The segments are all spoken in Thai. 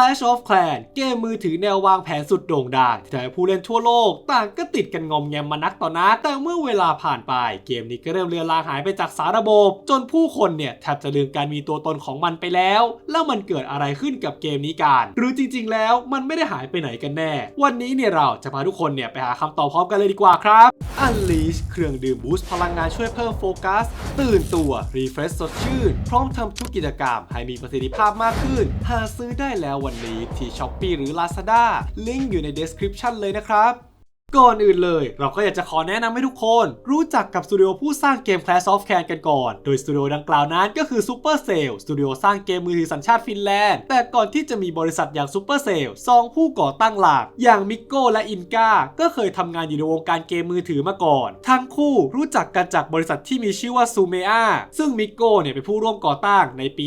Clash of Clans เกมมือถือแนววางแผนสุดโด่งดังที่ทำให้ผู้เล่นทั่วโลกต่างก็ติดกันงอมแงมมานักต่อนักแต่เมื่อเวลาผ่านไป เกมนี้ก็เริ่มเลือนลางหายไปจากสาระบบ จนผู้คนเนี่ยแทบจะลืมการมีตัวตนของมันไปแล้ว แล้วมันเกิดอะไรขึ้นกับเกมนี้กันหรือจริง ๆ แล้วมันไม่ได้หายไปไหนกันแน่ วันนี้เนี่ยเราจะพาทุกคนเนี่ยไปหาคำตอบพร้อมกันเลยดีกว่าครับ Unleash เครื่องดื่มบูสต์พลังงานช่วยเพิ่มโฟกัส ตื่นตัวรีเฟรชสดชื่น พร้อมทำทุกกิจกรรมให้มีประสิทธิภาพมากขึ้น หาซื้อได้แล้วันนี้ที่ช้อป e e หรือ Lazada ลิงก์อยู่ใน description เลยนะครับ ก่อนอื่นเลย เราก็อยากจะขอแนะนำให้ทุกคน รู้จักกับสตูดิโอผู้สร้างเกม Clash of Clans กันก่อน โดยสตูดิโอดังกล่าวนั้นก็คือ Supercell สตูดิโอสร้างเกมมือถือสัญชาติฟินแลนด์ แต่ก่อนที่จะมีบริษัทอย่าง Supercell สองผู้ก่อตั้งหลัก อย่างมิโก้และอินกาก็เคยทำงานอยู่ในวงการเกมมือถือมาก่อน ทั้งคู่รู้จักกันจากบริษัทที่มีชื่อว่าซูเมอาซึ่งมิโก้เนี่ยเป็นผู้ร่วมก่อตั้งในปี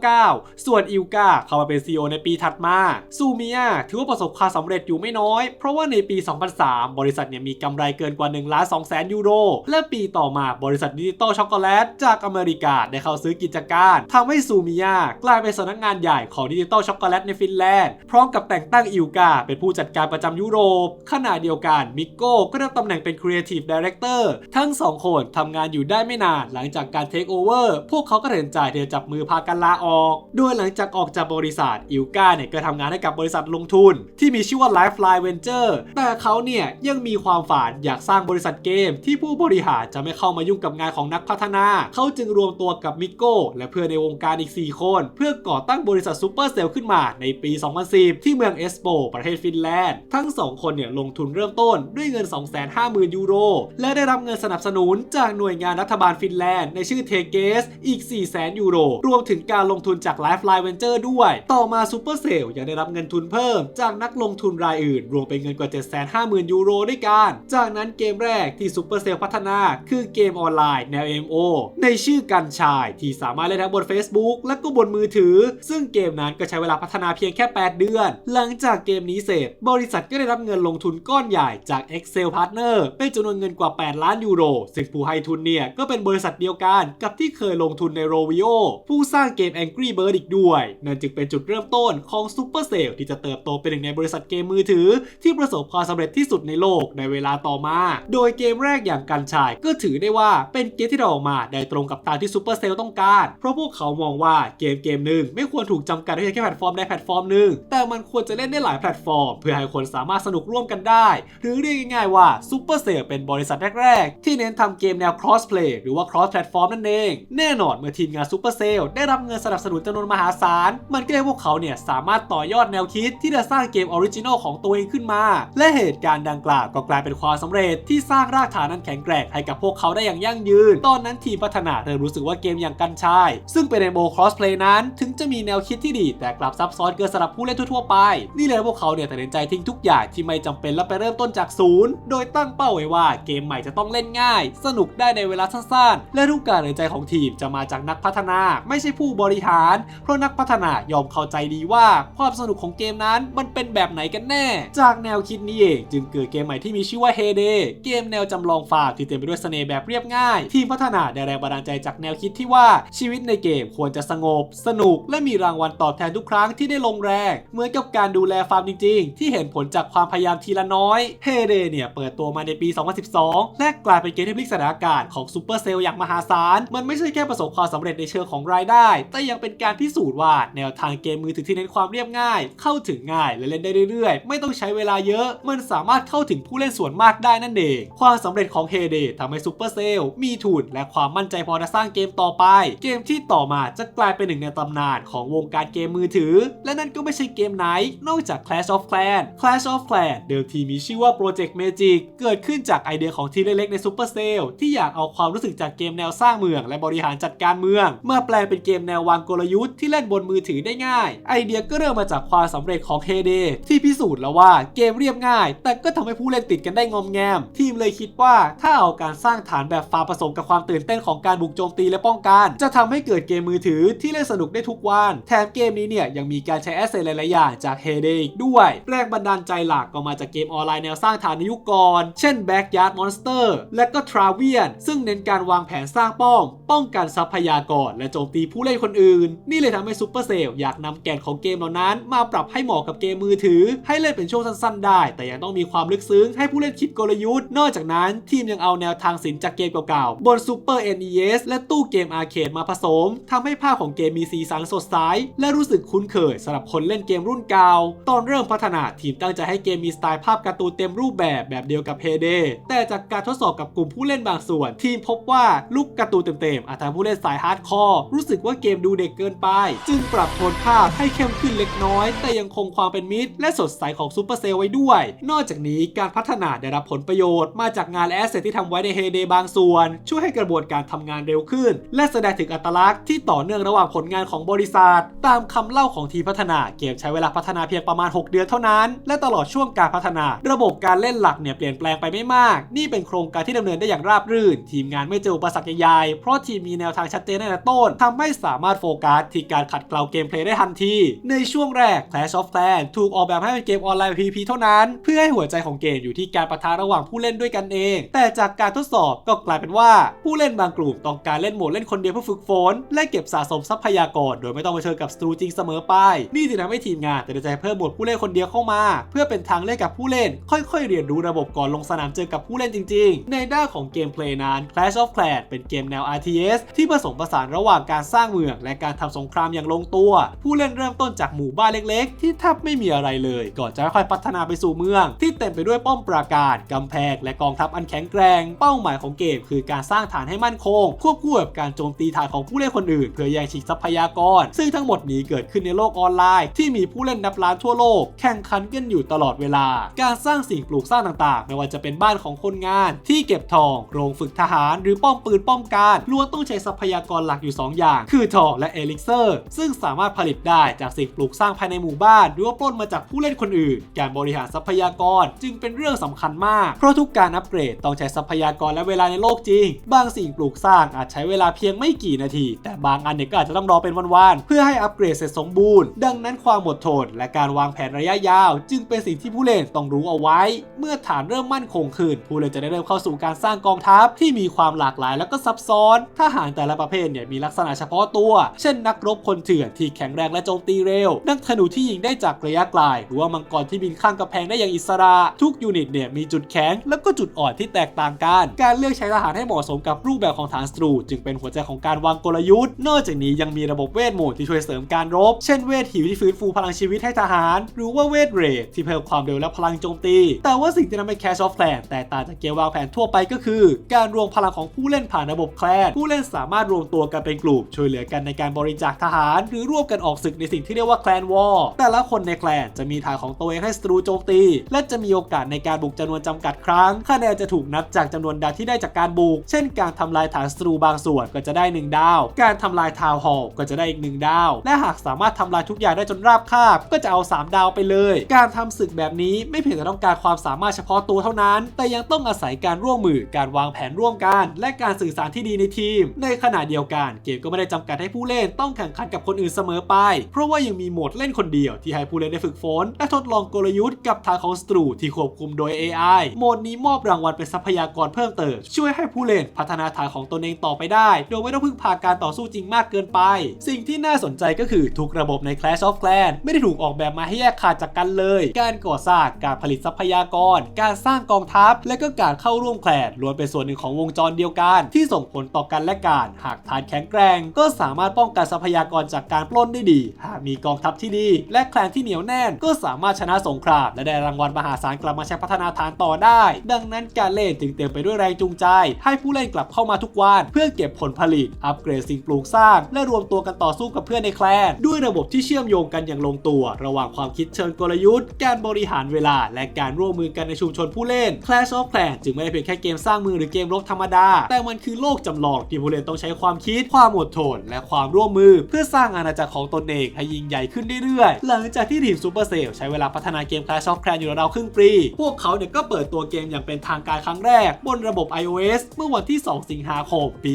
1999 ส่วนอิลกาเข้ามาเป็น CEO ในปีถัดมาซูเมียถือว่าประสบความสำเร็จอยู่ไม่น้อย เพราะว่าในปี 2003บริษัทเนี่ยมีกำไรเกินกว่า1ล้าน2แสนยูโร และปีต่อมาบริษัทดิจิตอลช็อกโกแลตจากอเมริกาได้เข้าซื้อกิจการทำให้ซูมียกลายเป็นสำนักงานใหญ่ของดิจิตอลช็อกโกแลตในฟินแลนด์ พร้อมกับแต่งตั้งอิลกาเป็นผู้จัดการประจำยุโรป ขณะเดียวกันมิโก้ก็ได้ตำแหน่งเป็น Creative Director ทั้งสองคนทำงานอยู่ได้ไม่นานหลังจากการเทคโอเวอร์พวกเขาก็ตัดสินใจที่จะจับมือพากันลาออก โดยหลังจากออกจากบริษัทอิลกาเนี่ยก็ทำงานให้กับบริษัทลงทุน ที่มีชื่อว่า Lifeline Venture แต่เขาเนี่ยยังมีความฝันอยากสร้างบริษัทเกม ที่ผู้บริหารจะไม่เข้ามายุ่งกับงานของนักพัฒนา เขาจึงรวมตัวกับมิโก้และเพื่อนในวงการอีก 4 คน เพื่อก่อตั้งบริษัทซูเปอร์เซลขึ้นมาในปี 2010 ที่เมืองเอสโปประเทศฟินแลนด์ ทั้ง 2 คนเนี่ยลงทุนเริ่มต้นด้วยเงิน 250,000 ยูโร และได้รับเงินสนับสนุนจากหน่วยงานรัฐบาลฟินแลนด์ในชื่อเทเกสอีก 400,000 ยูโร รวมถึงการลงทุนจาก Lifeline Venture ด้วย ต่อมาซูเปอร์เซลยังได้รับเงินทุนเพิ่ม จากนักลงทุนรายอื่น รวมเป็นเงินกว่า 750,000ยูโรด้วยกัน จากนั้นเกมแรกที่ซูเปอร์เซลพัฒนาคือเกมออนไลน์แนว MO ในชื่อกันชายที่สามารถเล่นทั้งบน Facebook และก็บนมือถือ ซึ่งเกมนั้นก็ใช้เวลาพัฒนาเพียงแค่ 8 เดือน หลังจากเกมนี้เสร็จ บริษัทก็ได้รับเงินลงทุนก้อนใหญ่จาก Excel Partner เป็นจำนวนเงินกว่า 8 ล้านยูโร ซึ่งผู้ให้ทุนเนี่ยก็เป็นบริษัทเดียวกันกับที่เคยลงทุนใน Rovio ผู้สร้างเกม Angry Bird อีกด้วย นั่นจึงเป็นจุดเริ่มต้นของ Supercell ที่จะเติบโตเป็นหนึ่งในบริษัทเกมมือถือ ที่ประสบความสำเร็จที่สุดในโลกในเวลาต่อมา โดยเกมแรกอย่างกันชายก็ถือได้ว่าเป็นเกมที่เราออกมาได้ตรงกับตามที่ Supercell ต้องการ เพราะพวกเขามองว่าเกมเกมหนึ่งไม่ควรถูกจำกัดไว้แค่แพลตฟอร์มใดแพลตฟอร์มหนึ่งแต่มันควรจะเล่นได้หลายแพลตฟอร์ม เพื่อให้คนสามารถสนุกร่วมกันได้ หรือเรียกง่ายๆว่า Supercell เป็นบริษัทแรกๆ ที่เน้นทำเกมแนว crossplay หรือว่า cross platform นั่นเอง แน่นอนเมื่อทีมงาน Supercell ได้รับเงินสนับสนุนจำนวนมหาศาลมันก็เลยพวกเขาเนี่ยสามารถต่อยอดแนวคิดที่จะสร้างเกมออริจินอลของตัวเองขึ้นมา และเหตุการณ์ดังกล่าวก็กลายเป็นความสำเร็จที่สร้างรากฐานนั้นแข็งแกร่งให้กับพวกเขาได้อย่างยั่งยืน ตอนนั้นทีมพัฒนาเริ่มรู้สึกว่าเกมอย่างกันชาย ซึ่งเป็น MMO crossplay นั้น ถึงจะมีแนวคิดที่ดี แต่กลับซับซ้อนเกินสำหรับผู้เล่นทั่วๆไป นี่เลยพวกเขาเนี่ยตัดสินใจทิ้งทุกอย่างที่ไม่จำเป็นและไปเริ่มต้นจากศูนย์โดยตั้งเป้าไว้ว่าเกมใหม่จะต้องเล่นง่าย สนุกได้ในเวลาสั้นๆ และทุกการตัดสินใจของทีมจะมาจากนักพัฒนา ไม่ใช่ผู้บริหาร เพราะนักพัฒนายอมเข้าใจดีว่าความสนุกของเกมนั้นมันเป็นแบบไหนกันแน่ จากแนวคิดนี้เองจึงเกิดเกมใหม่ที่มีชื่อว่า Heyday เกมแนวจำลองฟาร์มที่เต็มไปด้วยเสน่ห์แบบเรียบง่าย ทีมพัฒนาได้แรงบันดาลใจจากแนวคิดที่ว่าชีวิตในเกมควรจะสงบ สนุก และมีรางวัลตอบแทนทุกครั้งที่ได้ลงแรง เหมือนกับการดูแลฟาร์มจริง ๆ ที่เห็นผลจากความพยายามทีละน้อย Heyday เนี่ยเปิดตัวมาในปี 2012 และกลายเป็นเกมที่พลิกสถานการณ์ของ Supercell อย่างมหาศาล มันไม่ใช่แค่ประสบความสำเร็จในเชิงของรายได้ แต่ยังเป็นการพิสูจน์ว่าแนวทางเกมมือถือที่เน้นความเรียบง่าย เข้าถึงง่ายและเล่นได้เรื่อยๆ ไม่ต้องใช้เวลาเยอะ มันสามารถเข้าถึงผู้เล่นส่วนมากได้นั่นเอง ความสำเร็จของ Heyday ทำให้ Supercell มีทุนและความมั่นใจพอจะสร้างเกมต่อไป เกมที่ต่อมาจะกลายเป็นหนึ่งในตำนานของวงการเกมมือถือ และนั่นก็ไม่ใช่เกมไหน นอกจาก Clash of Clans Clash of Clans เดิมทีมีชื่อว่า Project Magic เกิดขึ้นจากไอเดียของทีมเล็กๆใน Supercell ที่อยากเอาความรู้สึกจากเกมแนวสร้างเมือง และบริหารจัดการเมืองมาแปลงเป็นเกมแนววางกลยุทธ์ที่เล่นบนมือถือได้ง่าย ไอเดียก็เริ่มมาจากความสำเร็จของ Heyday ที่พิสูจน์แล้วว่าเกมเรียบง่าย แต่ก็ทำให้ผู้เล่นติดกันได้งอมแงม ทีมเลยคิดว่าถ้าเอาการสร้างฐานแบบฟาร์ผสมกับความตื่นเต้นของการบุกโจมตีและป้องกัน จะทำให้เกิดเกมมือถือที่เล่นสนุกได้ทุกวัน แถมเกมนี้เนี่ยยังมีการใช้แอสเซทหลายๆอย่างจาก Heyday อีกด้วยแรงบันดาลใจหลักก็มาจากเกมออนไลน์แนวสร้างฐานในยุคก่อนเช่น Backyard Monster และก็ Travian ซึ่งเน้นการวางแผนสร้างป้อมป้องกันทรัพยากรและโจมตีผู้เล่นคนอื่น นี่เลยทำให้ Supercell อยากนำแก่นของเกมเหล่านั้น มาปรับให้เหมาะกับเกมมือถือ ให้เล่นเป็นช่วงสั้นๆได้ แต่ยังต้องมีความลึกซึ้ง ให้ผู้เล่นคิดกลยุทธ์ นอกจากนั้นทีมยังเอาแนวทางศิลป์จากเกมเก่าๆ บน Super NES และตู้เกมอาร์เคดมาผสมทำให้ภาพของเกมมีสีสันสดใสและรู้สึกคุ้นเคยสำหรับคนเล่นเกมรุ่นเก่าตอนเริ่มพัฒนาทีมตั้งใจให้เกมมีสไตล์ภาพการ์ตูนเต็มรูปแบบแบบเดียวกับ Heyday แต่จากการทดสอบกับกลุ่มผู้เล่นบางส่วน ทีมพบว่าลุกการ์ตูนเต็มๆอาจทำให้ผู้เล่นสายฮาร์ดคอร์รู้สึกว่าเกมดูเด็กเกินไป จึงปรับโทนภาพให้เข้มขึ้นเล็กน้อย แต่ยังคงความเป็นมิตร และสดใสของซูเปอร์เซลไว้ด้วย นอกจากนี้การพัฒนาได้รับผลประโยชน์มาจากงานและแอสเซทที่ทำไว้ใน Heyday บางส่วน ช่วยให้กระบวนการทำงานเร็วขึ้น และแสดงถึงอัตลักษณ์ที่ต่อเนื่องระหว่างผลงานของบริษัท ตามคำเล่าของทีพัฒนาเกมใช้เวลาพัฒนาเพียงประมาณ 6 เดือนเท่านั้น และตลอดช่วงการพัฒนา ระบบการเล่นหลักเนี่ยเปลี่ยนแปลงไปไม่มาก นี่เป็นโครงการที่ดำเนินได้อย่างราบรื่น ทีมงานไม่เจออุปสรรคใหญ่เพราะทีมมีแนวทางชัดเจนตั้งแต่ต้นทำให้สามารถโฟกัสที่การขัดเกลาเกมเพลย์ได้ทันทีในช่วงแรก Clash of Clans ถูกออกแบบให้เป็นเกมออนไลน์ PVP เท่านั้น เพื่อให้หัวใจของเกมอยู่ที่การประทะระหว่างผู้เล่นด้วยกันเอง แต่จากการทดสอบก็กลายเป็นว่าผู้เล่นบางกลุ่มต้องการเล่นโหมดเล่นคนเดียวเพื่อฝึกฝนและเก็บสะสมทรัพยากร โดยไม่ต้องเผชิญกับศัตรูจริงเสมอไป นี่จึงทำให้ทีมงานตัดสินใจเพิ่มโหมดผู้เล่นคนเดียวเข้ามา เพื่อเป็นทางเลือกกับผู้เล่น ค่อย ๆ เรียนรู้ระบบก่อนลงสนามเจอกับผู้เล่นจริง ๆ ในด้านของเกมเพลย์นั้น Clash of Clans เป็นเกมแนว RTS ที่ผสมผสานระหว่างการสร้างเมือง และการทำสงครามอย่างลงตัว ผู้เล่นเริ่มต้นจากหมู่บ้านเล็ก ๆ ที่แทบไม่มีอะไรเลย ก่อนจะค่อยๆพัฒนาไปสู่เมือง ที่เต็มไปด้วยป้อมปราการกำแพงและกองทัพอันแข็งแกร่ง เป้าหมายของเกมคือการสร้างฐานให้มั่นคง ควบคู่กับการโจมตีฐานของผู้เล่นคนอื่น เพื่อแย่งชิงทรัพยากร ซึ่งทั้งหมดนี้เกิดขึ้นในโลกออนไลน์ ที่มีผู้เล่นนับล้านทั่วโลก แข่งขันกันอยู่ตลอดเวลา การสร้างสิ่งปลูกสร้างต่างๆ ไม่ว่าจะเป็นบ้านของคนงาน ที่เก็บทอง โรงฝึกทหาร หรือป้อมปืนป้อมการล้วนต้องใช้ทรัพยากรหลักอยู่ 2 อย่าง คือทองและเอลิกเซอร์ ซึ่งสามารถผลิตได้จากสิ่งปลูกสร้างภายในหมู่บ้าน หรือว่าปล้นมาจากผู้เล่นคนอื่น การบริหารทรัพยากรจึงเป็นเรื่องสำคัญมาก เพราะทุกการอัปเกรดต้องใช้ทรัพยากรและเวลาในโลกจริง บางสิ่งปลูกสร้างอาจใช้เวลาเพียงไม่กี่นาที แต่บางอันเนี่ยก็อาจจะต้องรอเป็นวันๆเพื่อให้อัปเกรดเสร็จสมบูรณ์ ดังนั้นความอดทนและการวางแผนระยะยาว จึงเป็นสิ่งที่ผู้เล่นต้องรู้เอาไว้ เมื่อฐานเริ่มมั่นคงขึ้น ผู้เล่นจะได้เริ่มเข้าสู่การสร้างกองทัพที่มีความหลากหลายและก็ซับซ้อน ทหารแต่ละประเภทเนี่ยมีลักษณะเฉพาะตัว เช่น นักรบคนเถื่อนที่แข็งแรงและโจมตีเร็ว นักธนูที่ยิงได้จากระยะไกลหรือว่ามังกรที่บินข้ามกำแพงได้อย่างอิสระทุกยูนิตเนี่ยมีจุดแข็งและก็จุดอ่อนที่แตกต่างกัน การเลือกใช้ทหารให้เหมาะสมกับรูปแบบของฐานศัตรู จึงเป็นหัวใจของการวางกลยุทธ์ นอกจากนี้ยังมีระบบเวทมนต์ที่ช่วยเสริมการรบ เช่นเวทหิวที่ฟื้นฟูพลังชีวิตให้ทหาร หรือว่าเวทเรทที่เพิ่มความเร็วและพลังโจมตี แต่ว่าสิ่งที่ทำให้ Cash of Clan แตกต่างจากเกมวางแผนทั่วไปก็คือ การรวมพลังของผู้เล่นผ่านระบบแคลนผู้เล่นสามารถรวมตัวกันเป็นกลุ่มช่วยเหลือกันในการบริจาคทหาร หรือร่วมกันออกศึกในสิ่งที่เรียกว่าแคลนวอร์แต่ละคนในแคลนจะมีฐานของตัวเองให้ศัตรูโจมตี และจะมีโอโอกาสในการบุกจำนวนจำกัดครั้ง คะแนนจะถูกนับจากจำนวนดาวที่ได้จากการบุก เช่นการทำลายฐานศัตรูบางส่วนก็จะได้ 1 ดาว การทำลายทาวน์ฮอลล์ก็จะได้อีก 1 ดาว และหากสามารถทำลายทุกอย่างได้จนราบคาบ ก็จะเอา 3 ดาวไปเลย การทำศึกแบบนี้ไม่เพียงแต่ต้องการความสามารถเฉพาะตัวเท่านั้น แต่ยังต้องอาศัยการร่วมมือ การวางแผนร่วมกัน และการสื่อสารที่ดีในทีม ในขณะเดียวกัน เกมก็ไม่ได้จำกัดให้ผู้เล่นต้องแข่งขันกับคนอื่นเสมอไป เพราะว่ายังมีโหมดเล่นคนเดียวที่ให้ผู้เล่นได้ฝึกฝนและทดลองกลยุทธ์กับทางของศัตรูทีที่ควบคุมโดย AI โหมดนี้มอบรางวัลเป็นทรัพยากรเพิ่มเติม ช่วยให้ผู้เล่นพัฒนาฐานของตนเองต่อไปได้ โดยไม่ต้องพึ่งพาการต่อสู้จริงมากเกินไป สิ่งที่น่าสนใจก็คือทุกระบบใน Clash of Clans ไม่ได้ถูกออกแบบมาให้แยกขาดจากกันเลย การก่อสร้างการผลิตทรัพยากร การสร้างกองทัพ และก็การเข้าร่วมแคลนล้วนเป็นส่วนหนึ่งของวงจรเดียวกัน ที่ส่งผลต่อกันและกันหากฐานแข็งแกร่งก็สามารถป้องกันทรัพยากรจากการปล้นได้ดี หากมีกองทัพที่ดี และแคลนที่เหนียวแน่น ก็สามารถชนะสงครามและได้รางวัลมหาศาลกลับมาใช้พัฒนาฐานต่อได้ ดังนั้นการเล่นจึงเต็มไปด้วยแรงจูงใจ ให้ผู้เล่นกลับเข้ามาทุกวัน เพื่อเก็บผลผลิต อัปเกรดสิ่งปลูกสร้าง และรวมตัวกันต่อสู้กับเพื่อนในแคลน ด้วยระบบที่เชื่อมโยงกันอย่างลงตัว ระหว่างความคิดเชิงกลยุทธ์ การบริหารเวลา และการร่วมมือกันในชุมชนผู้เล่น Clash of Clans จึงไม่ได้เพียงแค่เกมสร้างมือหรือเกมรบธรรมดา แต่มันคือโลกจำลองที่ผู้เล่นต้องใช้ความคิด ความอดทน และความร่วมมือ เพื่อสร้างอาณาจักรของตนเองให้ยิ่งใหญ่ขึ้นเรื่อยๆ หลังจากที่ทีมซูเปอร์เซลใช้เวลาพัฒนาเกม Clash of Clans อยู่ราวครึ่งรี พวกเขาเนี่ยก็เปิดตัวเกมอย่างเป็นทางการครั้งแรก บนระบบ iOS เมื่อวันที่ 2 สิงหาคม ปี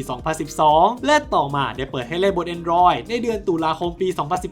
2012 และต่อมาได้เปิดให้เล่นบน Android ในเดือนตุลาคมปี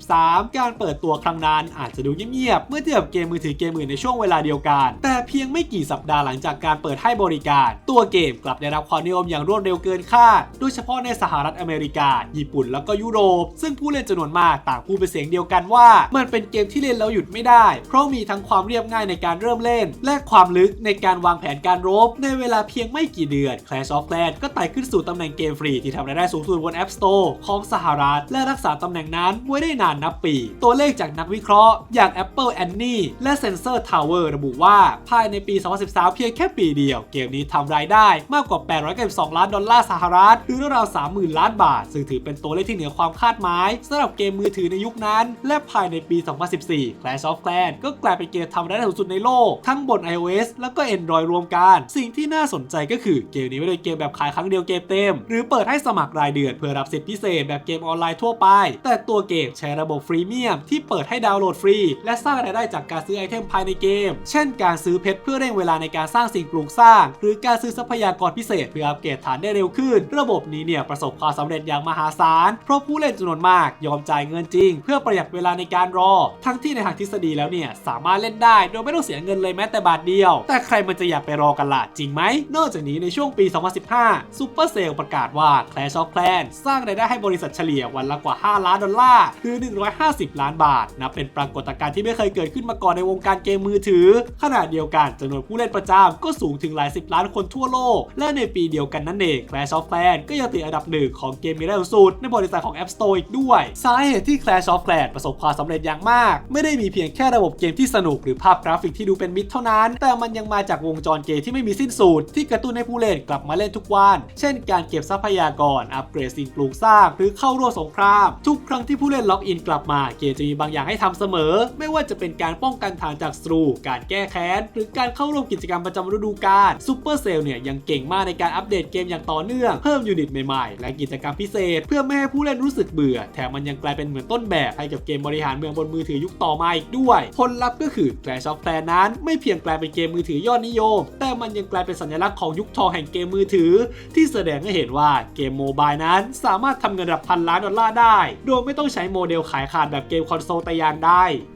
2013 การเปิดตัวครั้งนั้นอาจจะดูเงียบๆ เมื่อเทียบเกมมือถือเกมอื่นในช่วงเวลาเดียวกัน แต่เพียงไม่กี่สัปดาห์หลังจากการเปิดให้บริการ ตัวเกมกลับได้รับความนิยมอย่างรวดเร็วเกินคาด โดยเฉพาะในสหรัฐอเมริกา ญี่ปุ่น แล้วก็ยุโรป ซึ่งผู้เล่นจำนวนมากต่างพูดเป็นเสียงเดียวกันว่า มันเป็นเกมที่เล่นแล้วหยุดไม่ได้ เพราะมีทั้งความเรียบง่ายในการเริ่มเล่น และความลึกในการวางแผนการรบ ในเวลาเพียงไม่กี่เดือน Clash of Clans ก็ไต่ขึ้นสู่ตำแหน่งเกมฟรีที่ทำรายได้สูงสุดบน App Store ของสหรัฐ และรักษาตำแหน่งนั้นไว้ได้นานนับปี ตัวเลขจากนักวิเคราะห์ อย่าง Apple Annie และ Sensor Tower ระบุว่าภายในปี 2013 เพียงแค่ปีเดียว เกมนี้ทำรายได้มากกว่า 892 ล้านดอลลาร์สหรัฐ หรือราวๆ30,000 ล้านบาท ซึ่งถือเป็นตัวเลขที่เหนือความคาดหมายสำหรับเกมมือถือในยุคนั้น และภายในปี 2014 Clash of Clans ก็กลายเป็นเกมทำรายได้สูงสุดในโลกทั้งบน iOS แล้วก็ Android รวมกัน สิ่งที่น่าสนใจก็คือเกมนี้ไม่ได้เกมแบบขายครั้งเดียวเกมเต็ม หรือเปิดให้สมัครรายเดือนเพื่อรับสิทธิพิเศษแบบเกมออนไลน์ทั่วไป แต่ตัวเกมใช้ระบบฟรีเมียมที่เปิดให้ดาวน์โหลดฟรี และสร้างรายได้จากการซื้อไอเทมภายในเกม เช่น การซื้อเพชรเพื่อเร่งเวลาในการสร้างสิ่งปลูกสร้าง หรือการซื้อทรัพยากรพิเศษเพื่ออัปเกรดฐานได้เร็วขึ้น ระบบนี้เนี่ยประสบความสำเร็จอย่างมหาศาลเพราะผู้เล่นจำนวนมากยอมจ่ายเงินจริง เพื่อประหยัดเวลาในการรอ ทั้งที่ในทางทฤษฎีแล้วเนี่ยสามารถเล่นได้โดยไม่ต้องเสียเงินเลยแม้แต่บาทเดียว แต่ใครมันจะอยากไปรอกันล่ะจริงไหม นอกจากนี้ในช่วงปี 2015 Super Cell ประกาศว่า Clash of Clans สร้างรายได้ให้บริษัทเฉลี่ยวันละกว่า 5 ล้านดอลลาร์หรือ 150 ล้านบาท นับเป็นปรากฏการณ์ที่ไม่เคยเกิดขึ้นมาก่อนในวงการเกมมือถือ ขณะเดียวกันจำนวนผู้เล่นประจำก็สูงถึงหลายสิบล้านคนทั่วโลก และในปีเดียวกันนั่นเอง Clash of Clans ก็ยังติดอันดับหนึ่งของเกมมีได้สูงสุดในบริษัทของ App Store อีกด้วย สาเหตุที่ Clash of Clans ประสบความสำเร็จอย่างมาก ไม่ได้มีเพียงแค่ระบบเกมที่สนุกหรือภาพกราฟิกที่ดูเป็นมิตรเท่านั้น แต่มันยังมาจากวงจรเกมที่ไม่มีสิ้นสุดที่กระตุ้นให้ผู้เล่นกลับมาเล่นทุกวัน เช่น การเก็บทรัพยากร อัปเกรดสิ่งปลูกสร้าง หรือเข้าร่วมสงคราม ทุกครั้งที่ผู้เล่นล็อกอินกลับมาเกมจะมีบางอย่างให้ทำเสมอ ไม่ว่าจะเป็นการป้องกันฐานจากศัตรู การแก้แค้น หรือการเข้าร่วมกิจกรรมประจำฤดูกาลซูเปอร์เซลเนี่ยยังเก่งมากในการอัปเดตเกมอย่างต่อเนื่องเพิ่มยูนิตใหม่ๆ และกิจกรรมพิเศษ เพื่อไม่ให้ผู้เล่นรู้สึกเบื่อ แถมมันยังกลายเป็นเหมือนต้นแบบให้กับเกมบริหารเมืองบนมือถือยุคต่อมาอีกด้วย ผลลัพธ์ก็คือ Clash of Clans นั้นไม่เพียงกลายเป็นเกมมือถือยอดนิยม แต่มันยังกลายเป็นสัญลักษณ์ของยุคทองแห่งเกมมือถือ ที่แสดงให้เห็นว่าเกมโมบายนั้นสามารถทำเงินระดับพันล้านดอลลาร์ได้ โดยไม่ต้องใช้โมเดลขายขาดแบบเกมคอนโซลแต่อย่างใด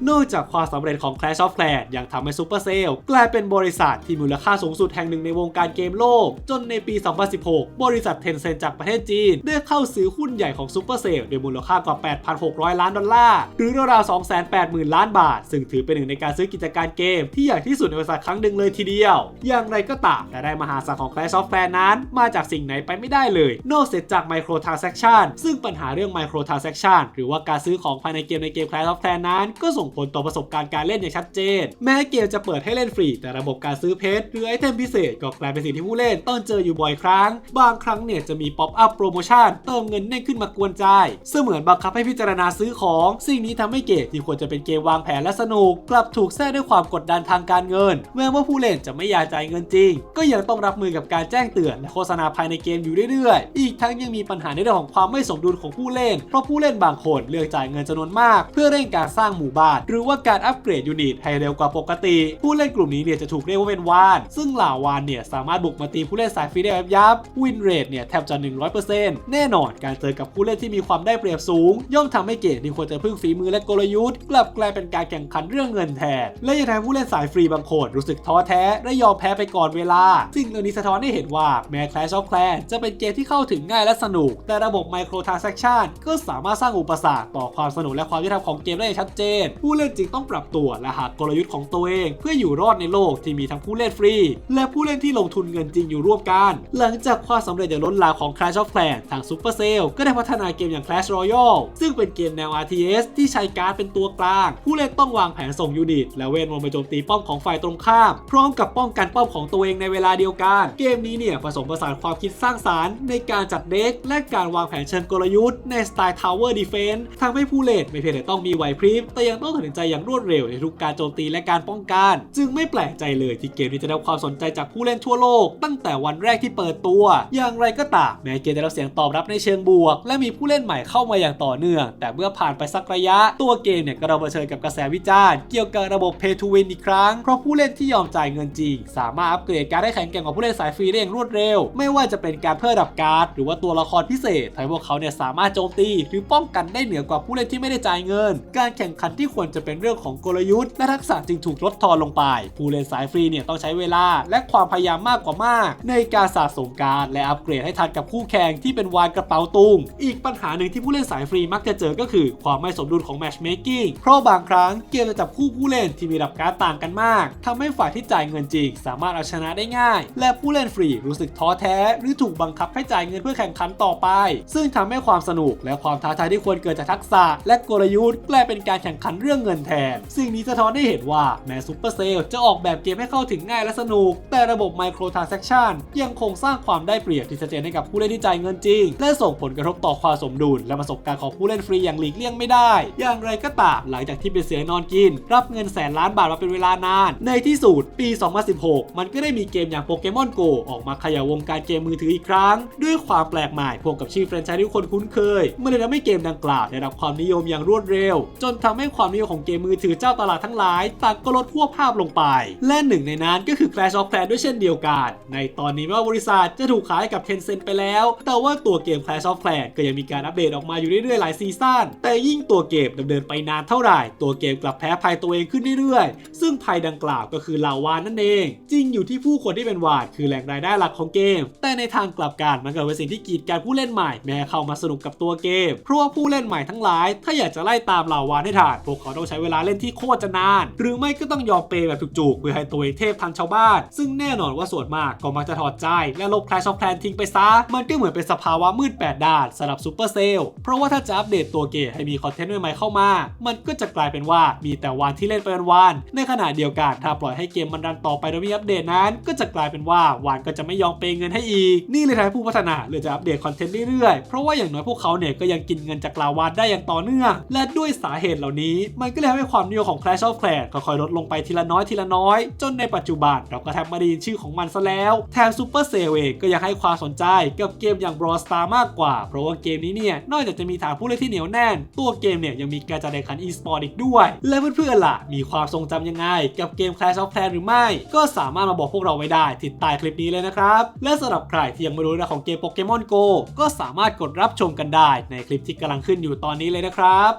นอกจากความสำเร็จของ Clash of Clans ยังทำให้ Supercell กลายเป็นบริษัทที่มูลค่าสูงสุดแห่งหนึ่งในวงการเกมโลก จนในปี 2016 บริษัท Tencent จากประเทศจีน ได้เข้าซื้อหุ้นใหญ่ของ Supercell ด้วยมูลค่ากว่า 8,600 ล้านดอลลาร์หรือราวๆ280,000 ล้านบาท ซึ่งถือเป็นหนึ่งในการซื้อกิจการเกมที่ใหญ่ที่สุดในบริษัทครั้งหนึ่งเลยทีเดียว อย่างไรก็ตามแต่ได้มหาศาลของ Clash of Clans นั้น มาจากสิ่งไหนไปไม่ได้เลย นอกเสียจาก Microtransaction ซึ่งปัญหาเรื่อง Microtransaction หรือว่าการซื้อของภายในเกมในเกม Clash of Clans นั้น ก็ส่งผลต่อประสบการณ์การเล่นอย่างชัดเจน แม้เกมจะเปิดให้เล่นฟรี แต่ระบบการซื้อเพชรหรือไอเทมพิเศษก็กลายเป็นสิ่งที่ผู้เล่นต้องเจออยู่บ่อยครั้ง บางครั้งเนี่ยจะมีป๊อปอัพโปรโมชั่นเติมเงินเด้งขึ้นมากวนใจ เสมือนบังคับให้พิจารณาซื้อของ สิ่งนี้ทำให้เกมที่ควรจะเป็นเกมวางแผนและสนุก กลับถูกแทรกด้วยความกดดันทางการเงิน แม้ว่าผู้เล่นจะไม่อยากจ่ายเงินจริง ก็ยังต้องรับมือกับการแจ้งเตือนและโฆษณาภายในเกมอยู่เรื่อยๆ อีกทั้งยังมีปัญหาในเรื่องของความไม่สมดุลของผู้เล่น เพราะผู้เล่นบางคนเลือกจ่ายเงินจำนวนมาก เพื่อเร่งการสร้างหมู่บ้าน หรือว่าการอัปเกรดยูนิตให้เร็วกว่าปกติ ผู้เล่นกลุ่มนี้เนี่ยจะถูกเรียกว่าเป็นวาน ซึ่งเหล่าวานเนี่ยสามารถบุกมาตีผู้เล่นสายฟรีได้แบบยับ วินเรทเนี่ยแทบจะ 100%แน่นอนการเจอกับผู้เล่นที่มีความได้เปรียบสูง ย่อมทำให้เกมที่ควรจะพึ่งฝีมือและกลยุทธ์กลับกลายเป็นการแข่งขันเรื่องเงินแทนและยังทำผู้เล่นสายฟรีบางคนรู้สึกท้อแท้และยอมแพ้ไปก่อนเวลาสิ่งเหล่านี้สะท้อนให้เห็นว่าแม้ Clash of Clans จะเป็นเกมที่เข้าถึงง่ายและสนุก แต่ระบบ Microtransaction ก็สามารถสร้างอุปสรรคต่อความสนุกและความยุติธรรมของเกมได้อย่างชัดเจน ผู้เล่นจึงต้องปรับตัวและหากลยุทธ์ของตัวเอง เพื่ออยู่รอดในโลกที่มีทั้งผู้เล่นฟรี และผู้เล่นที่ลงทุนเงินจริงอยู่ร่วมกัน หลังจากความสำเร็จอย่างล้นหลามของ Clash of Clans ทาง Supercell ก็ได้พัฒนาเกมอย่าง Clash Royale ซึ่งเป็นเกมแนว RTS ที่ใช้การ์ดเป็นตัวกลาง ผู้เล่นต้องวางแผนส่งยูนิตและเวทมนต์ไปโจมตีป้้อมของฝ่ายตรงข้าม พร้อมกับป้องกันป้อมของตัวเองในเวลาเดียวกัน เกมนี้เนี่ยผสมผสานความคิดสร้างสารรค์ ในการจัดเด็กและการวางแผนเชิงกลยุทธ์ในสไตล์ Tower Defense ทำให้ผู้เล่นไม่เพียงแต่ต้องมีไหวพริบแต่ยังต้องตัดสินใจอย่างรวดเร็วในทุกการโจมตีและการป้องกัน จึงไม่แปลกใจเลยที่เกมนี้จะได้ความสนใจจากผู้เล่นทั่วโลก ตั้งแต่วันแรกที่เปิดตัว อย่างไรก็ตามแม้เกมจะได้รับเสียงตอบรับในเชิงบวก และมีผู้เล่นใหม่เข้ามาอย่างต่อเนื่อง แต่เมื่อผ่านไปสักระยะ ตัวเกมเนี่ยก็เราเผชิญกับกระแสวิจารณ์เกี่ยวกับระบบ Pay to Win อีกครั้งรั้ง เพราะผู้เล่นที่ยอมจ่ายเงินจริง สามารถอัปเกรดการดได้แข็งแกร่งกว่าผู้เล่นสายฟรีได้อย่างรวดเร็ว ไม่ว่าจะเป็นการเพิ่มระดับการ์ดหรือว่าตัวละครพิเศษทำให้พวกเขาเนี่ยสามารถโจมตีหรือป้องกันได้เหนือกว่าผู้เล่นที่ไม่ได้จ่ายเงิน การแข่งขันที่ควรจะเป็นเรื่องของกลยุทธ์และทักษะจึงถูกลดทอนลงไป ผู้เล่นสายฟรีเนี่ยต้องใช้เวลา และความพยายามมากกว่ามาก ในการสะสมการดและอัปเกรดให้ทันกับคู่แข่งที่เป็นวานกระเป๋าตุงอีกปัญหาหนึ่งที่ผู้เล่นสายฟรีมักจะเจอก็คือ ความไม่สมดุลของ matchmaking เพราะบางครั้งเกมจะจับคู่ผู้เล่นที่มีระดับการดต่างกันมากทำให้ฝ่ายที่จ่ายเงินจริง สามารถเอาชนะได้ง่าย และผู้เล่นฟรีรู้สึกท้อแท้ หรือถูกบังคับให้จ่ายเงินเพื่อแข่งขันต่อไป ซึ่งทำให้ความสนุกและความท้าทายที่ควรเกิดจากทักษะ และกลยุทธ์กลายเป็นการแข่งขันเรื่องเงินแทน สิ่งนี้สะท้อนให้เห็นว่าแม้ซูเปอร์เซลจะออกแบบเกมให้เข้าถึงง่ายและสนุก แต่ระบบไมโครทราน s ซ c t ชันยังคงสร้างความได้เปรียบที่ชัดเจนให้กับผู้เล่นที่จ่ายเงินจริง และส่งผลกระทบต่อความสมดุลและประสบการณ์ของผู้เล่นฟรีอย่างหลีกเลี่ยงไม่ได้ อย่างไรก็ตามหลังจากที่เป็นเสือนอนกิน รับเงินแสนล้านบาทมาเป็นเวลานาน ในที่สุดปี 2016 มันก็ได้มีเกมอย่างโปเกมอนโกออกมาขยายวงการเกมมือถืออีกครั้ง ด้วยความแปลกใหม่พวกกับชื่อแฟรนไชส์ที่คนคุ้นเคยมันเลยทำให้เกมดังกล่าวได้รับความนิยมอย่างรวดเร็ว จนทำให้ความนิยมของเกมมือถือเจ้าตลาดทั้งหลายต่างก็ลดพวกภาพลงไป และหนึ่งในนั้นก็คือ Clash of Clans ด้วยเช่นเดียวกัน ในตอนนี้ไม่ว่าบริษัทจะถูกขายกับ Tencent ไปแล้ว แต่ว่าตัวเกม Clash of Clans ก็ยังมีการอัปเดตออกมาอยู่เรื่อยๆหลายซีซั่นแต่ยิ่งตัวเกมดำเนินไปนานเท่าไหร่ ตัวเกมกลับแพ้ภัยตัวเองขึ้นเรื่อยๆ ซึ่งภัยดังกล่าวก็คือลาวานนั่นเอง จริงอยู่ที่ผู้คนที่เป็นวาดคือแหล่งรายได้หลักของเกม แต่ในทางกลับกันมันเกิดเป็นสิ่งที่กีดกันผู้เล่นใหม่แม้เข้ามาสนุกกับตัวเกม เพราะว่าผู้เล่นใหม่ทั้งหลาย ถ้าอยากจะไล่ตามลาวานให้ทันพวกเขาต้องใช้เวลาเล่นที่โคตรจะนาน หรือไม่ก็ต้องยอมเปย์แบบจุกๆเพื่อให้ตัวเองเทพทันชาวบ้าน ซึ่งแน่นอนว่าส่วนมากก็มักจะถอดใจ และลบ Clash of Clans ทิ้งไปซะมันก็เหมือนเป็นสภาวะมืด8ด้านสำหรับซูเปอร์เซลเพราะว่าถ้าจะอัปเดตตัวเกมให้มีคอนเทนต์ใหม่ๆเข้ามา มันก็จะกลายเป็นว่ามีแต่วันที่เล่นไปวันๆในขณะเดียวกัน ถ้าปล่อยให้เกมมันรันต่อไปโดยไม่อัปเดตนั้น ก็จะกลายเป็นว่าวันก็จะไม่ยอมเปย์เงินให้อีก นี่เลยทำให้ผู้พัฒนาเลยจะอัปเดตคอนเทนต์เรื่อยๆ เพราะว่าอย่างน้อยพวกเขาเนี่ยก็ยังกินเงินจากลาวานได้อย่างต่อเนื่อง และด้วยสาเหตุเหล่านี้ มันก็เลยทำให้ความนิยมของ Clash of Clans ค่อยๆลดลงไปทีละน้อยทีละน้อย จนในปัจจุบันเราก็แทบไม่ได้ยินชื่อของมันซะแล้ว แถม Super c e l เองก็ยังให้ความสนใจกับเกมอย่าง Brawl Star มากกว่า เพราะว่าเกมนี้เนี่ยนอกจากจะมีฐานผู้เล่นที่เหนียวแน่น ตัวเกมเนี่ยยังมีการจัดแข่งขัน e-sport อีกด้วย และเพื่อนๆล่ะมีความทรงจำยังไงกับเกม Clash of Clans หรือไม่ ก็สามารถมาบอกพวกเราไว้ได้ติดใต้คลิปนี้เลยนะครับ และสำหรับใครที่ยังไม่รู้เรื่องของเกมโปเกมอนโกก็สามารถกดรับชมกันได้ในคลิปที่กำลังขึ้นอยู่ตอนนี้เลยนะครับ